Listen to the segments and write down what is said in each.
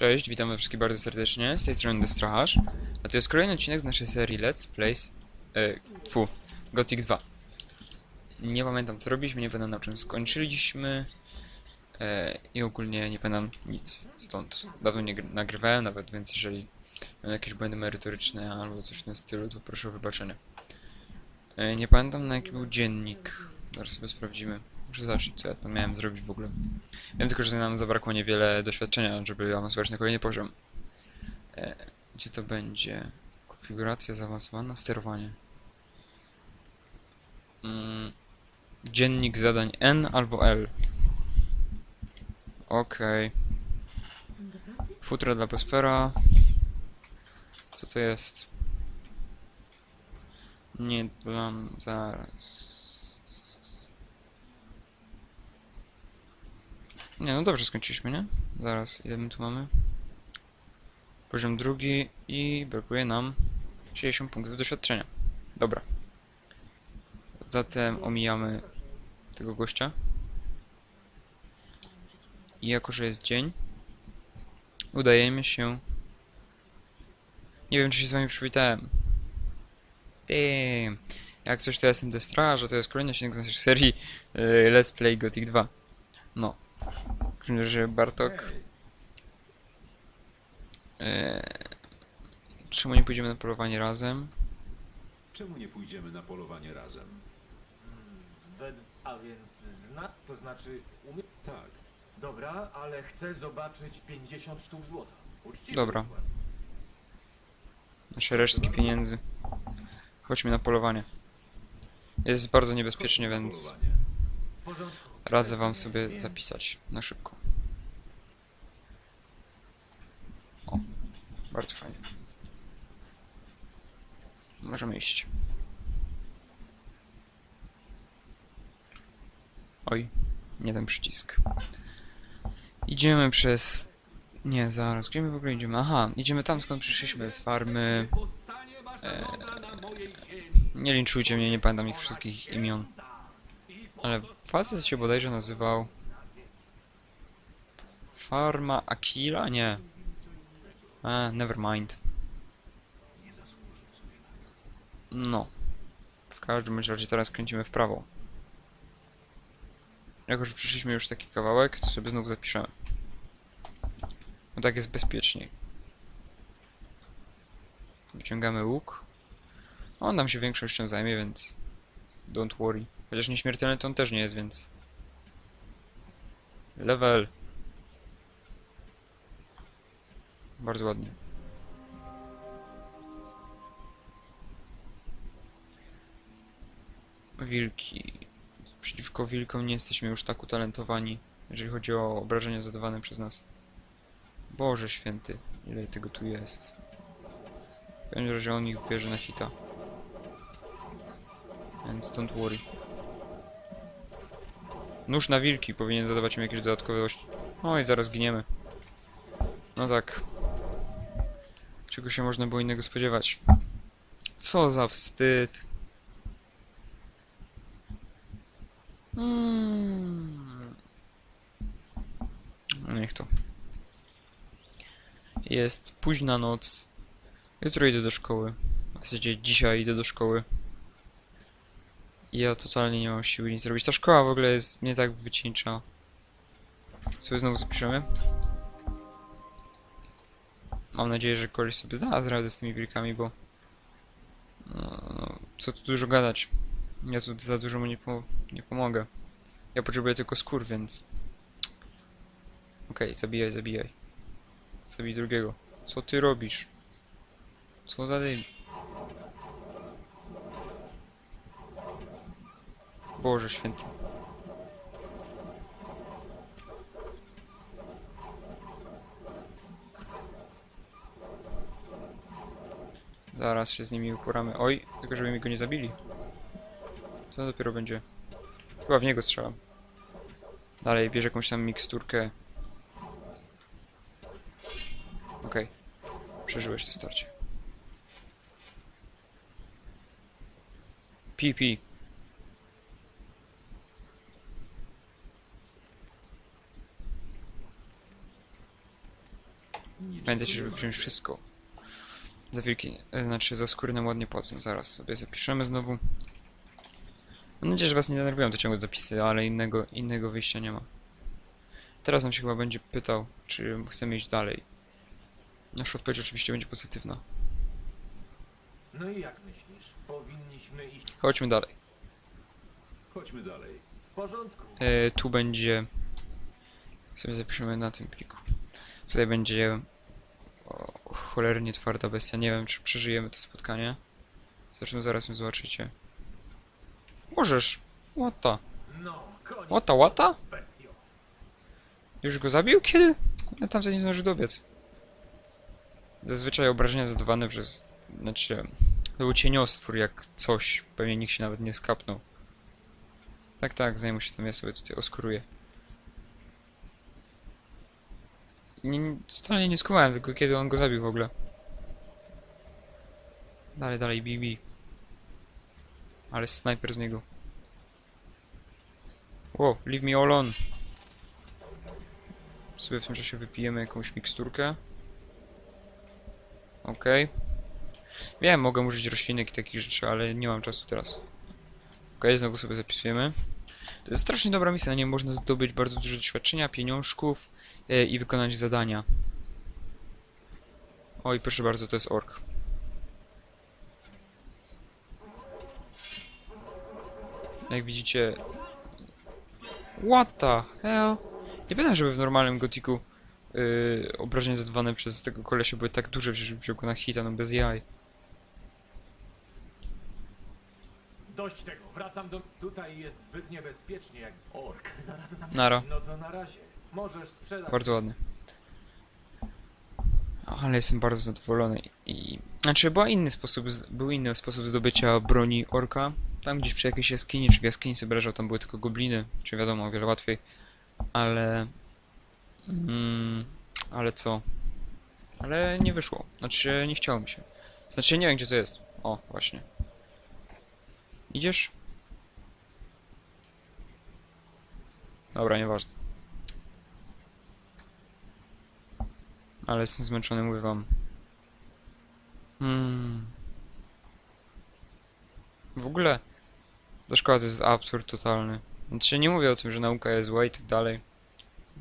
Cześć, witam wszystkich bardzo serdecznie, z tej strony Destraharz, a to jest kolejny odcinek z naszej serii Let's Plays, e, tfu, Gothic 2. Nie pamiętam co robiliśmy, nie pamiętam na czym skończyliśmy e, i ogólnie nie pamiętam nic stąd. Dawno nie gr- nagrywałem nawet, więc jeżeli mam jakieś błędy merytoryczne albo coś w tym stylu, to proszę o wybaczenie. E, nie pamiętam na jaki był dziennik, zaraz sobie sprawdzimy. Muszę zobaczyć co ja tam miałem zrobić w ogóle. Wiem tylko, że nam zabrakło niewiele doświadczenia, żeby awansować na kolejny poziom. E, gdzie to będzie? Konfiguracja zaawansowana, sterowanie. Mm, dziennik zadań N albo L. Okej. Doprawdy? Futro dla Prospera. Co to jest? Nie dla... zaraz. Nie, no dobrze skończyliśmy, nie? Zaraz, ile my tu mamy? Poziom drugi i brakuje nam 60 punktów doświadczenia. Dobra. Zatem omijamy tego gościa. I jako, że jest dzień, udajemy się... Nie wiem, czy się z wami przywitałem. Damn. Jak coś, to ja jestem Destraż, a to jest kolejny odcinek z naszej serii y, Let's Play Gothic 2. No. W każdym razie Bartok... E, czemu nie pójdziemy na polowanie razem? Czemu nie pójdziemy na polowanie razem? Wed, a więc zna, to znaczy umie... Tak, Dobra, ale chcę zobaczyć 50 sztuk złota. Uczciwy Dobra. Nasze resztki pieniędzy. Chodźmy na polowanie. Jest bardzo niebezpiecznie, więc polowanie. W porządku. Radzę wam sobie zapisać na szybko. O, bardzo fajnie. Możemy iść. Oj, nie ten przycisk. Idziemy przez... Nie, zaraz, gdzie my w ogóle idziemy? Aha, idziemy tam skąd przyszliśmy, z farmy... E, nie linczujcie mnie, nie pamiętam ich wszystkich imion. Ale facet się bodajże nazywał... Farma Akila? Nie. A, never mind. No. W każdym razie teraz kręcimy w prawo. Jako, że przyszliśmy już taki kawałek, to sobie znów zapiszemy. No tak jest bezpieczniej. Wyciągamy łuk. On nam się większością zajmie, więc... Don't worry. Chociaż nieśmiertelny to on też nie jest, więc... Level. Bardzo ładnie. Wilki. Przeciwko wilkom nie jesteśmy już tak utalentowani, jeżeli chodzi o obrażenia zadawane przez nas. Boże święty, ile tego tu jest. W każdym razie on ich bierze na hita. Więc don't worry. Nóż na wilki powinien zadawać im jakieś dodatkowe oś... No zaraz giniemy. No tak. Czego się można było innego spodziewać? Co za wstyd. Mm. No niech to. Jest późna noc. Jutro idę do szkoły. W zasadzie dzisiaj idę do szkoły. Ja totalnie nie mam siły nic zrobić. Ta szkoła w ogóle jest nie tak wycieńcza. Sobie znowu zapiszemy. Mam nadzieję, że koleś sobie da radę z tymi wilkami, bo... No, no, co tu dużo gadać. Ja tu za dużo mu nie, po, nie pomogę. Ja potrzebuję tylko skór, więc... Okej, zabijaj, zabijaj. Zabij drugiego. Co ty robisz? Co za dym? Boże święty. Zaraz się z nimi uporamy. Oj, tylko żeby mi go nie zabili. To dopiero będzie. Chyba w niego strzelam. Dalej, bierz jakąś tam miksturkę. Okej. Przeżyłeś to starcie. Pi, Pamiętajcie, żeby wziąć wszystko. Za wilki, e, znaczy za skóry nam ładnie płacą. Zaraz sobie zapiszemy znowu. Mam nadzieję, że was nie denerwują te ciągłe zapisy, ale innego, innego wyjścia nie ma. Teraz nam się chyba będzie pytał, czy chcemy iść dalej. Nasza odpowiedź oczywiście będzie pozytywna. No i jak myślisz? Powinniśmy iść Chodźmy dalej. Chodźmy dalej. w porządku. E, tu będzie... Sobie zapiszemy na tym pliku. Tutaj będzie... O, cholernie twarda bestia. Nie wiem, czy przeżyjemy to spotkanie. Zresztą zaraz ją zobaczycie. Możesz! Łata. No. Łata, łata? Już go zabił? Kiedy? Ja tam nie zdążył dobiec. Zazwyczaj obrażenia zadawane przez... Znaczy... To był cieniostwór jak coś. Pewnie nikt się nawet nie skapnął. Tak, tak, zajmę się tym, ja sobie tutaj oskuruję. Nie, nie, skumałem tylko kiedy on go zabił w ogóle. Dalej, dalej, BB. Ale snajper z niego. Wow, leave me alone. Sobie w tym czasie wypijemy jakąś miksturkę. Okej. Wiem, mogę użyć roślinek i takich rzeczy, ale nie mam czasu teraz. Okej, znowu sobie zapisujemy. To jest strasznie dobra misja, na niej można zdobyć bardzo dużo doświadczenia, pieniążków e, i wykonać zadania. Oj, proszę bardzo, to jest ork. Jak widzicie... What the hell? Nie pamiętam, żeby w normalnym gotiku yy, obrażenia zadawane przez tego kolesia były tak duże, że wziął go na hita, no bez jaj. Dość tego, wracam do... Tutaj jest zbyt niebezpiecznie jak ork. Zaraz. Nara. No to na razie. Możesz sprzedać... Bardzo ładny. Ale jestem bardzo zadowolony i... Znaczy, była inny sposób, był inny sposób zdobycia broni orka. Tam gdzieś przy jakiejś jaskini, czy w jaskini sobie leżał, tam były tylko gobliny, czy wiadomo, o wiele łatwiej. Ale... Mm, ale co? Ale nie wyszło. Znaczy, nie chciało mi się. Znaczy, nie wiem gdzie to jest. O, właśnie. Idziesz? Dobra, nieważne. Ale jestem zmęczony, mówię wam. Hmm. W ogóle ta szkoła to jest absurd totalny. Znaczy nie mówię o tym, że nauka jest zła i tak dalej.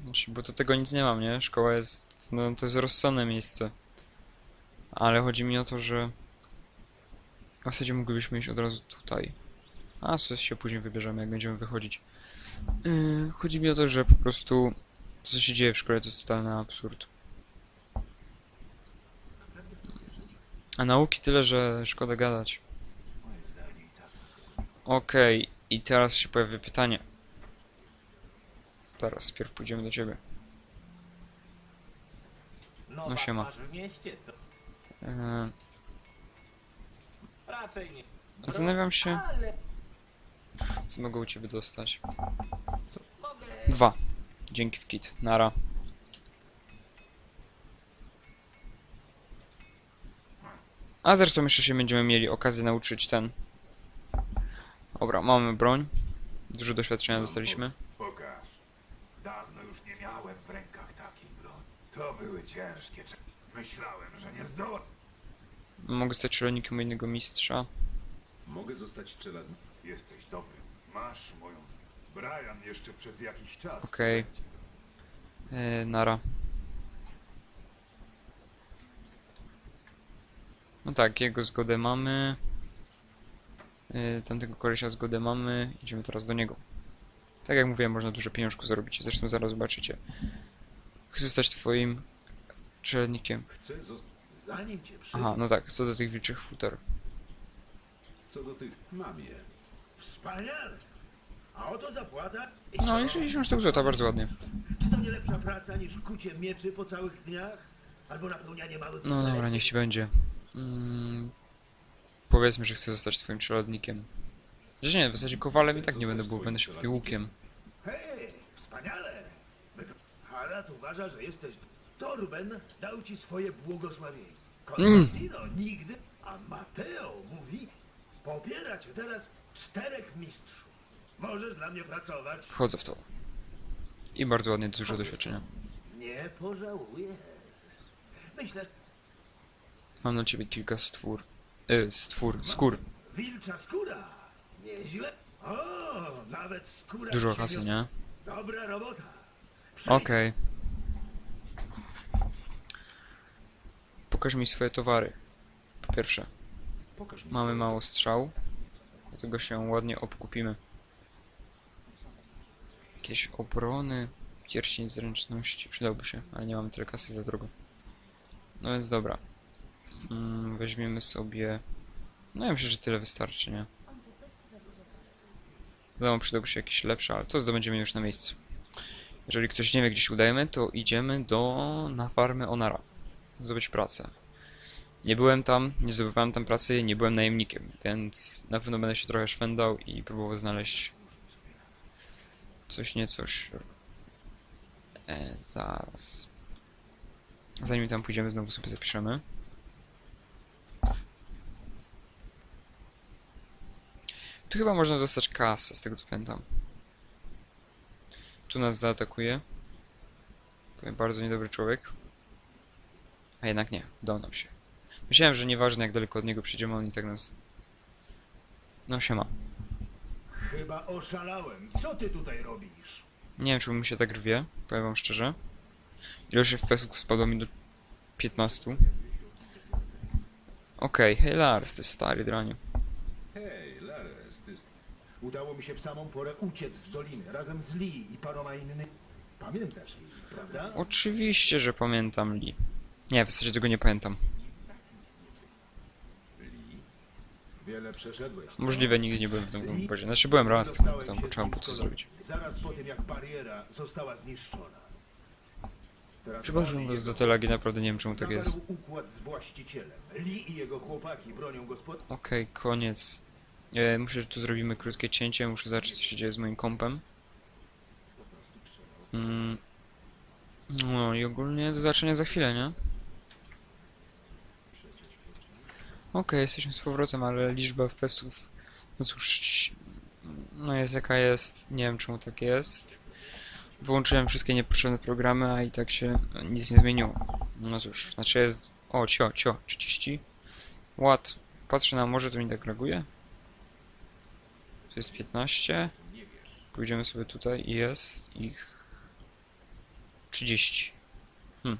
Znaczy, bo to tego nic nie mam, nie? Szkoła jest, no to jest rozsądne miejsce. Ale chodzi mi o to, że w zasadzie moglibyśmy iść od razu tutaj. A coś się później wybierzemy, jak będziemy wychodzić. Yy, chodzi mi o to, że po prostu to, co się dzieje w szkole, to jest totalny absurd. A nauki tyle, że szkoda gadać. Okej, i teraz się pojawia pytanie. Teraz, pierw pójdziemy do ciebie. No siema. w mieście, co? Raczej nie. zastanawiam się, Ale co mogę u ciebie dostać. Dwa. Dzięki w kit. Nara. A zresztą jeszcze się będziemy mieli okazję nauczyć ten. Dobra, mamy broń. Dużo doświadczenia dostaliśmy. Pokaż. Dawno już nie miałem w rękach takiej broni. To były ciężkie. Myślałem, że nie zdołam. Mogę stać czelnikiem u innego mistrza. Mogę zostać czeladnikiem. Jesteś dobry. Masz moją... Brian jeszcze przez jakiś czas. Okej. Eee, nara. No tak, jego zgodę mamy. Eee, tamtego kolesia zgodę mamy. Idziemy teraz do niego. Tak jak mówiłem, można dużo pieniążków zarobić. Zresztą zaraz zobaczycie. Chcę zostać twoim czelnikiem. Chcę zostać... Zanim cię przy... Aha, no tak, co do tych wilczych futer. Co do tych... Mam je. Wspaniale. A oto zapłata. I No i 60 sztuk złota, bardzo ładnie. Czy to nie lepsza praca niż kucie mieczy po całych dniach? Albo napełnianie małych No dobra, niech ci będzie. Mm, powiedzmy, że chcę zostać twoim czeladnikiem. Że nie, w zasadzie kowalem i tak nie będę był, będę się bawił łukiem. Hej, wspaniale. Wygl- Harat uważa, że jesteś... Torben dał ci swoje błogosławieństwo. Konstantino nigdy, a Mateo mówi, popiera cię teraz czterech mistrzów. Możesz dla mnie pracować. Wchodzę w to. I bardzo ładnie, dużo doświadczenia. Nie pożałujesz. Myślę, Mam na ciebie kilka stwór. Y, stwór, skór. wilcza skóra. Nieźle. O, nawet skóra Dużo kasy, nie? Dobra robota. Okej. Pokaż mi swoje towary. Po pierwsze, Pokaż mi mamy mało strzał. Dlatego się ładnie obkupimy. Jakieś obrony, pierścień zręczności. Przydałby się, ale nie mamy tyle kasy za drogo. No więc dobra. Mm, weźmiemy sobie... No ja myślę, że tyle wystarczy, nie? Wiadomo, przydałby się jakiś lepszy, ale to zdobędziemy już na miejscu. Jeżeli ktoś nie wie, gdzie się udajemy, to idziemy do... na farmę Onara. Zdobyć pracę. Nie byłem tam, nie zdobywałem tam pracy, nie byłem najemnikiem, więc na pewno będę się trochę szwendał i próbował znaleźć coś nie coś. E, zaraz. Zanim tam pójdziemy, znowu sobie zapiszemy. Tu chyba można dostać kasę, z tego co pamiętam. Tu nas zaatakuje. Powiem, bardzo niedobry człowiek. A jednak nie, udał nam się. Myślałem, że nieważne jak daleko od niego przyjdziemy, on i tak nas... No siema. Chyba oszalałem. Co ty tutaj robisz? Nie wiem, czy mi się tak rwie, powiem wam szczerze. Ilość FPS-ów spadła mi do 15. Okej, hej Lars, ty stary draniu. Hej, Lares, ty... Udało mi się w samą porę uciec z doliny razem z Lee i paroma innymi. Pamiętasz Lee, prawda? Oczywiście, że pamiętam Lee. Nie, w zasadzie tego nie pamiętam. Wiele przeszedłeś. co? Możliwe, nigdy nie byłem w tym obozie. Znaczy byłem raz, tylko tam nim to z zrobić. Zaraz po tym, jak bariera została zniszczona. Teraz Przepraszam was za te lagi, naprawdę nie wiem czemu tak zawarł jest. układ z właścicielem. Lee i jego chłopaki bronią. Okej, koniec. E, muszę, że tu zrobimy krótkie cięcie, muszę zobaczyć co się dzieje z moim kompem. Mm. No i ogólnie do zobaczenia za chwilę, nie? Okej, jesteśmy z powrotem, ale liczba FPS-ów... No cóż... No jest jaka jest, nie wiem czemu tak jest. Wyłączyłem wszystkie niepotrzebne programy, a i tak się nic nie zmieniło. No cóż, znaczy jest... O, cio, cio, 30. Ład. Patrzę na morze, to mi tak reaguje. Tu jest 15. Pójdziemy sobie tutaj i jest ich 30. Hmm,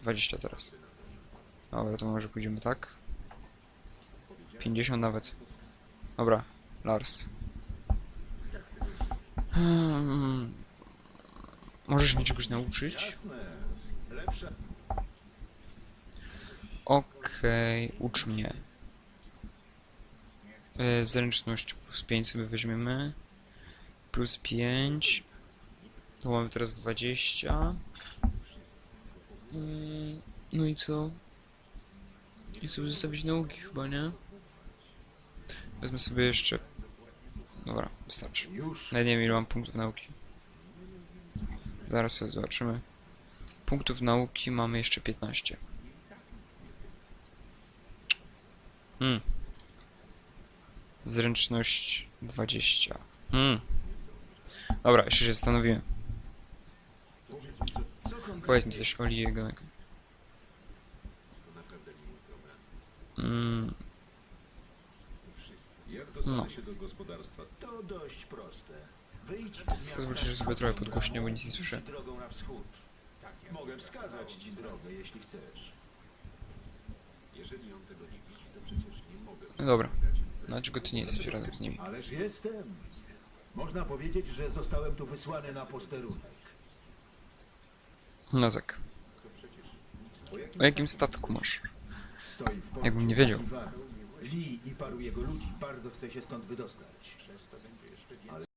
20 teraz. Dobra, to może pójdziemy tak. 50 nawet. Dobra, Lars. Hmm. Możesz mnie czegoś nauczyć? Okej, ucz mnie. E, zręczność plus 5 sobie weźmiemy. Plus 5. To mamy teraz 20. Mm, No i co? I sobie zostawić nauki chyba, nie? Wezmę sobie jeszcze... Dobra, wystarczy. Nawet nie wiem ile mam punktów nauki. Zaraz sobie zobaczymy. Punktów nauki mamy jeszcze 15. Hmm. Zręczność 20. Hmm. Dobra, jeszcze się zastanowiłem. Powiedz mi, coś o Lee jego. Jak dostanę No. się do gospodarstwa? To dość proste. Wyjdź z miasta że sobie trochę podgłośnię, bo nic nie słyszę. drogą na wschód. Mogę wskazać ci drogę, jeśli chcesz. Jeżeli on tego nie widzi, to przecież nie mogę. no dobra. Dlaczego ty nie jesteś razem z nimi? Ależ jestem. Można powiedzieć, że zostałem tu wysłany na posterunek. No tak. O jakim statku masz? Stoi w porcie Jakbym nie wiedział. Lee i paru jego ludzi bardzo chce się stąd wydostać.